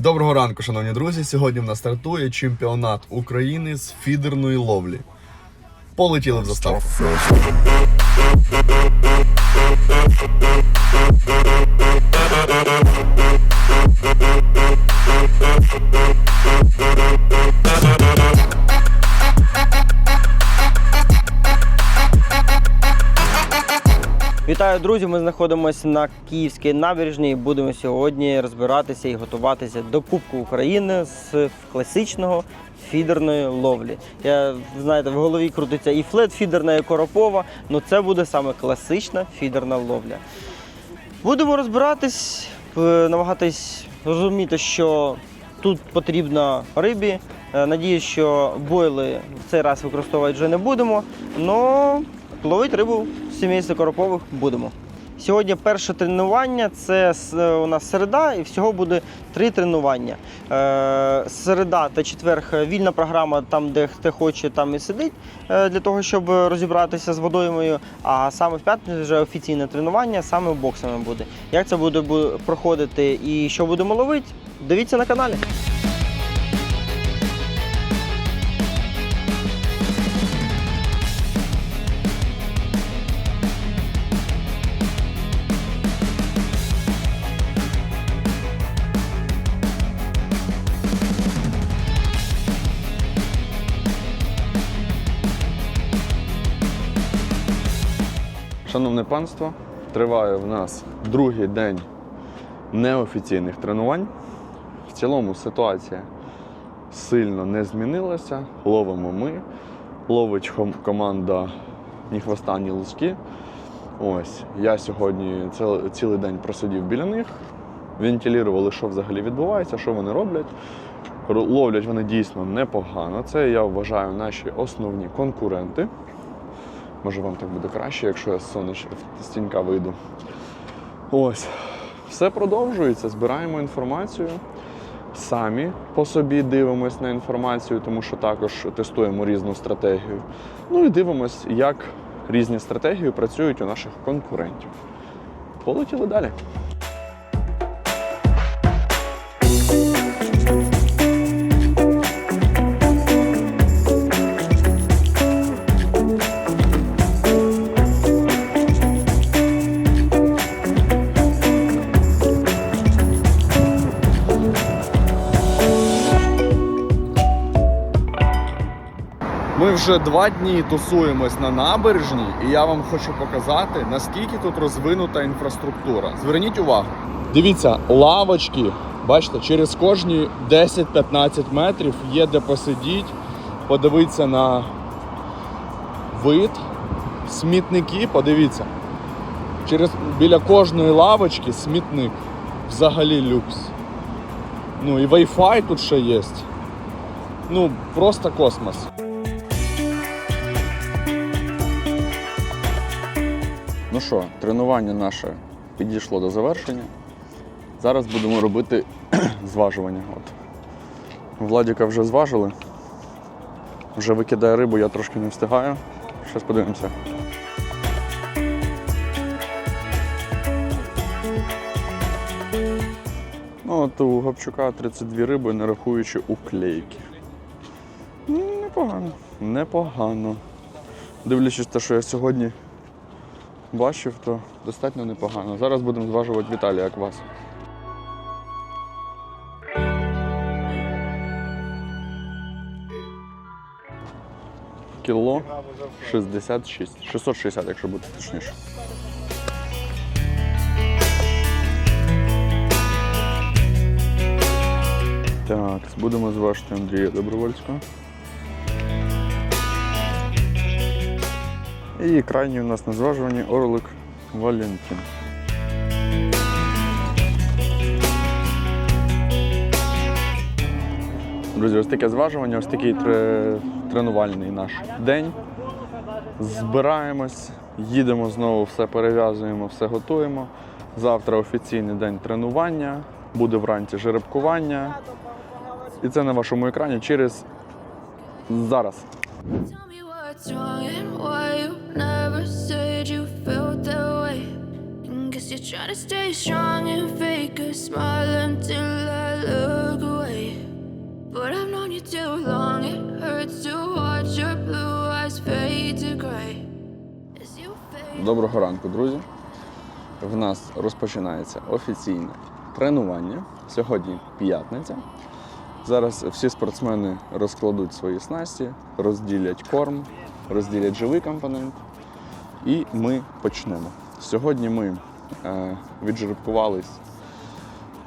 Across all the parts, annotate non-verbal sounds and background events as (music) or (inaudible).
Доброго ранку, шановні друзі. Сьогодні в нас стартує чемпіонат України з фідерної ловлі. Полетіли в заставку. Вітаю, друзі! Ми знаходимося на Київській набережній. Будемо сьогодні розбиратися і готуватися до Кубку України з класичного фідерної ловлі. Я знаєте, в голові крутиться і флет фідерна, і коропова. але це буде саме класична фідерна ловля. Будемо розбиратись, е, намагатись розуміти, що тут потрібно рибі. Е, Надіюсь, що бойли в цей раз використовувати вже не будемо. але ловити рибу з сімейства коропових будемо. Сьогодні перше тренування це у нас середа, і всього буде три тренування. Е, середа та четверг вільна програма, там, де хто хоче, там і сидить, е, для того, щоб розібратися з водоймою. А саме в п'ятницю вже офіційне тренування, саме боксами буде. Як це буде проходити і що будемо ловити, дивіться на каналі. Шановне панство, триває в нас другий день неофіційних тренувань. В цілому ситуація сильно не змінилася. Ловимо ми, ловить команда ні хвоста, ні луски. Ось, я сьогодні цел- цілий день просидів біля них, вентилювали, що взагалі відбувається, що вони роблять. Ловлять вони дійсно непогано. Це я вважаю наші основні конкуренти. Може вам так буде краще, якщо я з сонеч з вийду. Ось. Все продовжується, збираємо інформацію. Самі по собі дивимось на інформацію, тому що також тестуємо різну стратегію. Ну і дивимось, як різні стратегії працюють у наших конкурентів. Полетіли далі. Вже два дні тусуємось на набережній, і я вам хочу показати, наскільки тут розвинута інфраструктура. Зверніть увагу. Дивіться, лавочки, бачите, через кожні 10-15 метрів є де посидіти, подивитися на вид, смітники, подивіться. Через біля кожної лавочки смітник. Взагалі люкс. Ну і Wi-Fi тут ще є. Ну, просто космос. Ну що, тренування наше підійшло до завершення. Зараз будемо робити (clears throat) зважування. От. Владіка вже зважили. Вже викидає рибу, я трошки не встигаю. Зараз подивимося. Ну, от у Гопчука 32 риби, не рахуючи уклейки. Непогано. Непогано. Дивлячись те, що я сьогодні бачив, то достатньо непогано. Зараз будемо зважувати Віталія Квас. Кіло 66. 660, якщо бути точніше. Так, будемо зважити Андрія Добровольського. І крайній у нас на зважуванні Орлик Валентин. Друзі, ось таке зважування, ось такий тре- тренувальний наш день. Збираємось, їдемо знову, все перев'язуємо, все готуємо. Завтра офіційний день тренування, буде вранці жеребкування. І це на вашому екрані через зараз never said you felt that way. And guess you're trying to stay strong and fake a smile until I look away. But I've known you too long, it hurts to watch your blue eyes fade to gray. Доброго ранку, друзі. В нас розпочинається офіційне тренування. Сьогодні п'ятниця. Зараз всі спортсмени розкладуть свої снасті, розділять корм, розділять живий компонент і ми почнемо. Сьогодні ми е, віджеребкувались.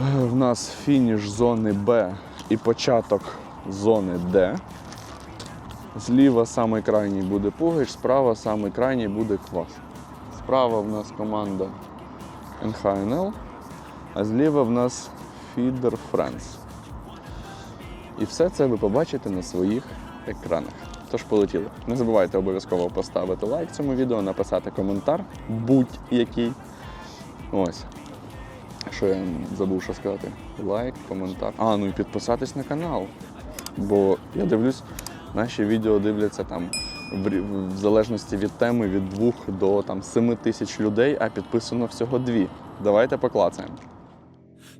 Е, В нас фініш зони Б і початок зони Д. Зліва самий крайній буде Пугач, справа самий крайній буде Квас. Справа в нас команда НХНЛ, а зліва в нас Feeder Friends. І все це ви побачите на своїх екранах. Тож полетіли. Не забувайте обов'язково поставити лайк цьому відео, написати коментар будь-який. Ось. Що я забув що сказати? Лайк, коментар. А, ну і підписатись на канал. Бо я дивлюсь, наші відео дивляться там в, залежності від теми від 2 до там, 7 тисяч людей, а підписано всього дві. Давайте поклацаємо.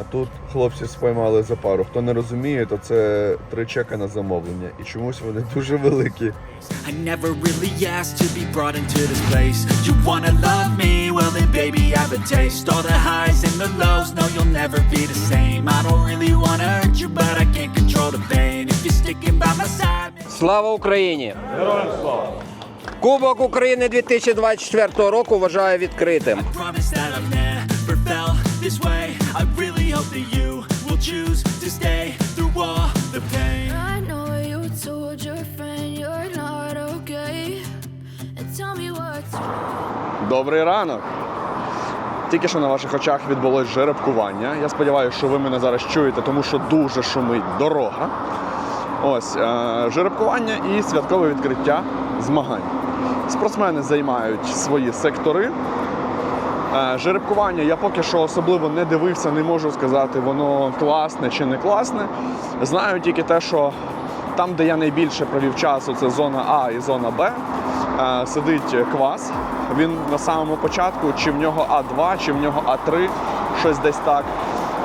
А тут хлопці споймали за пару. Хто не розуміє, то це три чека на замовлення. І чомусь вони дуже великі. I never really asked to be brought into this place. You wanna love me? Well, then, baby, have a taste. All the highs and the lows, no, you'll never be the same. I don't really wanna hurt you, but I can't control the pain. If you're sticking by my side, Слава Україні! Героям слава! Кубок України 2024 року вважаю відкритим. promise that I've never felt this way. I really hope that you will choose to stay through all the pain. I know you told your friend you're not okay. And tell me what's Добрий ранок! Тільки що на ваших очах відбулось жеребкування. Я сподіваюся, що ви мене зараз чуєте, тому що дуже шумить дорога. Ось е, жеребкування і святкове відкриття змагань. Спортсмени займають свої сектори. Е, Жеребкування я поки що особливо не дивився, не можу сказати, воно класне чи не класне. Знаю тільки те, що там, де я найбільше провів часу, це зона А і зона Б. Е, Сидить квас. Він на самому початку, чи в нього А2, чи в нього А3, щось десь так.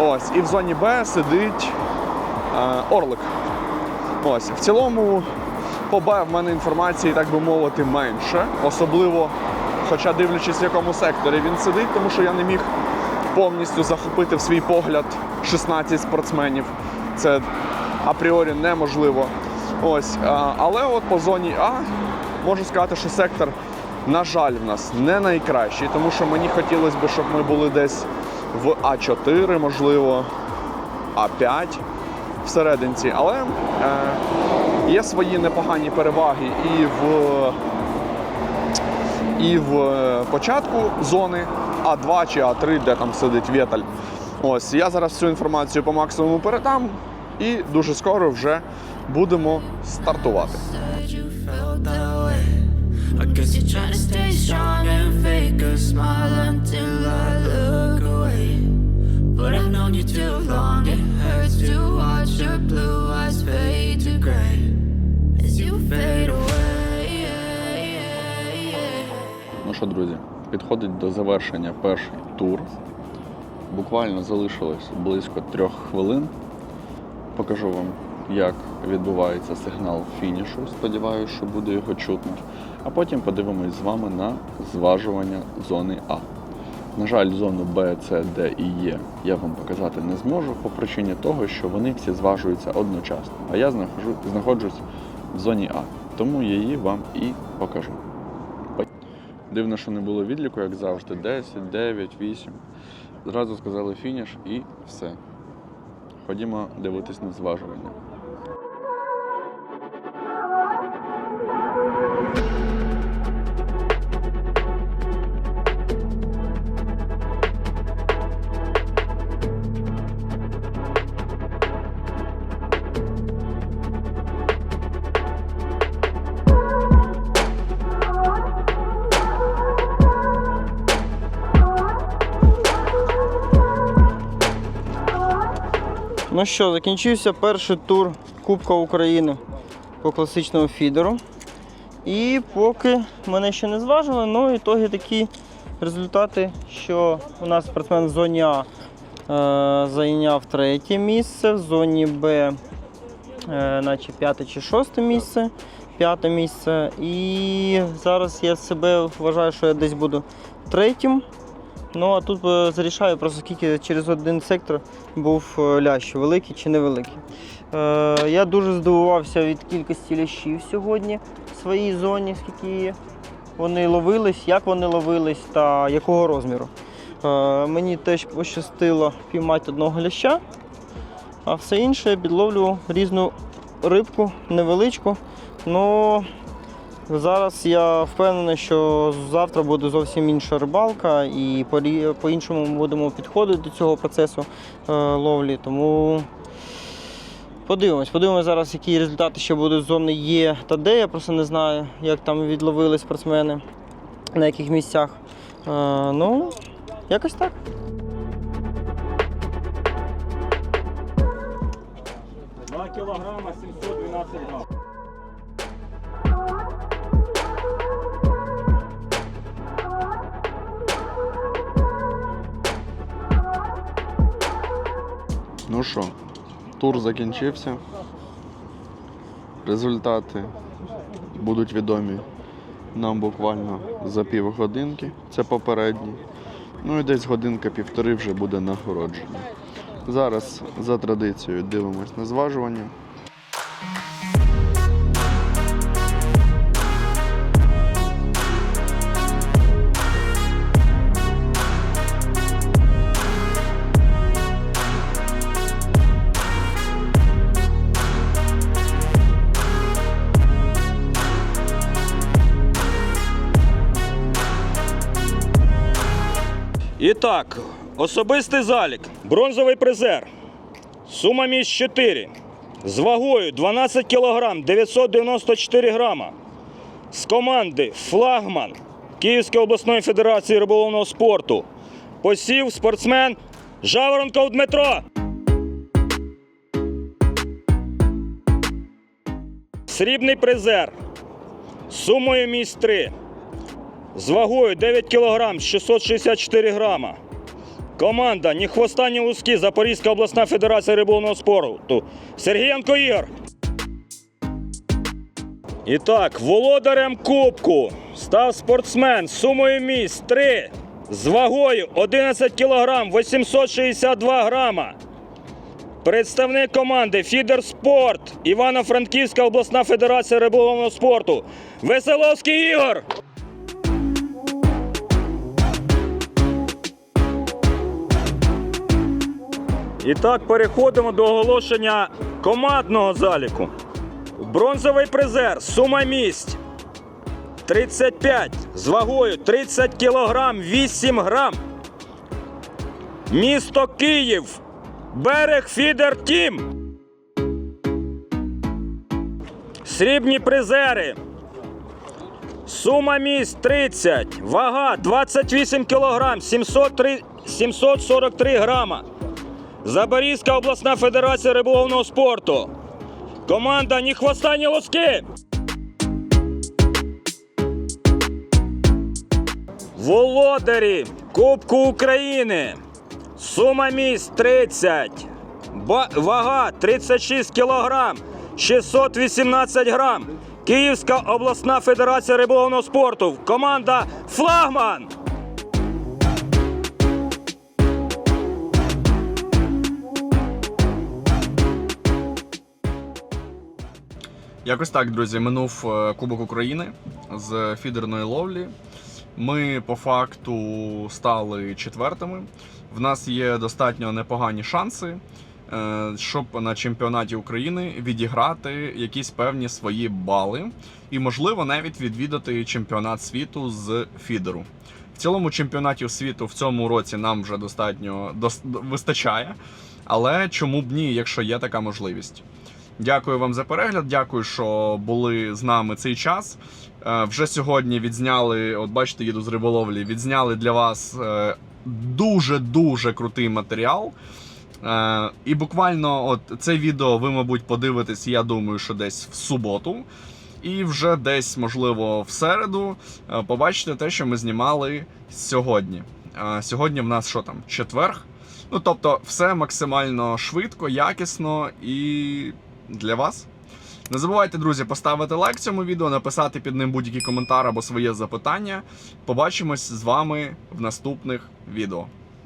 Ось. І в зоні Б сидить е, Орлик. Ось. В цілому по Б в мене інформації, так би мовити, менше. Особливо, хоча дивлячись, в якому секторі він сидить, тому що я не міг повністю захопити в свій погляд 16 спортсменів. Це апріорі неможливо. Ось. Але от по зоні А можу сказати, що сектор, на жаль, в нас не найкращий, тому що мені хотілося б, щоб ми були десь в А4, можливо, А5 всерединці. Але е, є свої непогані переваги і в, і в е, початку зони А2 чи А3, де там сидить Вєталь. Ось я зараз цю інформацію по максимуму передам і дуже скоро вже будемо стартувати. I guess you're trying to stay strong and fake a smile until I що, друзі, підходить до завершення перший тур. Буквально залишилось близько трьох хвилин. Покажу вам, як відбувається сигнал фінішу. Сподіваюся, що буде його чутно. А потім подивимось з вами на зважування зони А. На жаль, зону Б, С, Д і Е я вам показати не зможу по причині того, що вони всі зважуються одночасно. А я знаходжусь в зоні А, тому я її вам і покажу. Дивно, що не було відліку, як завжди. 10, 9, 8. Зразу сказали фініш і все. Ходімо дивитись на зважування. Ну що, закінчився перший тур Кубка України по класичному фідеру. І поки мене ще не зважили, ну ітоги такі результати, що у нас спортсмен в зоні А е, зайняв третє місце, в зоні Б, е, наче п'яте чи шосте місце. П'яте місце. І зараз я себе вважаю, що я десь буду третім. Ну а тут е, зарішаю просто скільки через один сектор був е, лящ, великий чи невеликий. Е, я дуже здивувався від кількості лящів сьогодні в своїй зоні, скільки є. Вони ловились, як вони ловились та якого розміру. Е, мені теж пощастило піймати одного ляща, а все інше я підловлював різну рибку, невеличку. Ну, зараз я впевнений, що завтра буде зовсім інша рибалка і по-іншому ми будемо підходити до цього процесу е, ловлі. Тому подивимось, подивимось зараз, які результати ще будуть з зони Є та Д. Я просто не знаю, як там відловили спортсмени, на яких місцях. Е, ну, якось так. Що, тур закінчився. Результати будуть відомі нам буквально за півгодинки. Це попередні. Ну і десь годинка-півтори вже буде нагородження. Зараз за традицією дивимось на зважування. І так, особистий залік. Бронзовий призер. Сума місць 4. З вагою 12 кг 994 грама. З команди Флагман Київської обласної федерації риболовного спорту. Посів спортсмен Жаворонков Дмитро. Срібний призер. Сумою місць 3 з вагою 9 кг 664 грама. Команда ні хвоста, ні луски Запорізька обласна федерація риболовного спорту. Сергієнко Ігор. І так, володарем кубку став спортсмен сумою місць 3 з вагою 11 кг 862 грама. Представник команди Фідер Спорт Івано-Франківська обласна федерація риболовного спорту. Веселовський Ігор. І так переходимо до оголошення командного заліку. Бронзовий призер, сума місць 35 з вагою 30 кг 8 грам. Місто Київ. Берег Фідер Тім. Срібні призери. Сума місць 30. Вага 28 кг 743 грама. Запорізька обласна федерація риболовного спорту. Команда ні хвоста, ні лоски. Володарі Кубку України. Сума місць 30. Ба- вага 36 кг 618 грам. Київська обласна федерація риболовного спорту. Команда Флагман. Якось так, друзі, минув е, Кубок України з фідерної ловлі. Ми по факту стали четвертими. В нас є достатньо непогані шанси, е, щоб на чемпіонаті України відіграти якісь певні свої бали і, можливо, навіть відвідати чемпіонат світу з фідеру. В цілому чемпіонатів світу в цьому році нам вже достатньо дос- вистачає. Але чому б ні, якщо є така можливість? Дякую вам за перегляд. Дякую, що були з нами цей час. Е, Вже сьогодні відзняли, от бачите, їду з риболовлі, відзняли для вас е, дуже-дуже крутий матеріал. Е, І буквально от це відео ви, мабуть, подивитесь, я думаю, що десь в суботу. І вже десь, можливо, в середу побачите те, що ми знімали сьогодні. Сьогодні в нас що там? Четверг. Ну тобто, все максимально швидко, якісно і для вас. Не забувайте, друзі, поставити лайк цьому відео, написати під ним будь-який коментар або своє запитання. Побачимось з вами в наступних відео.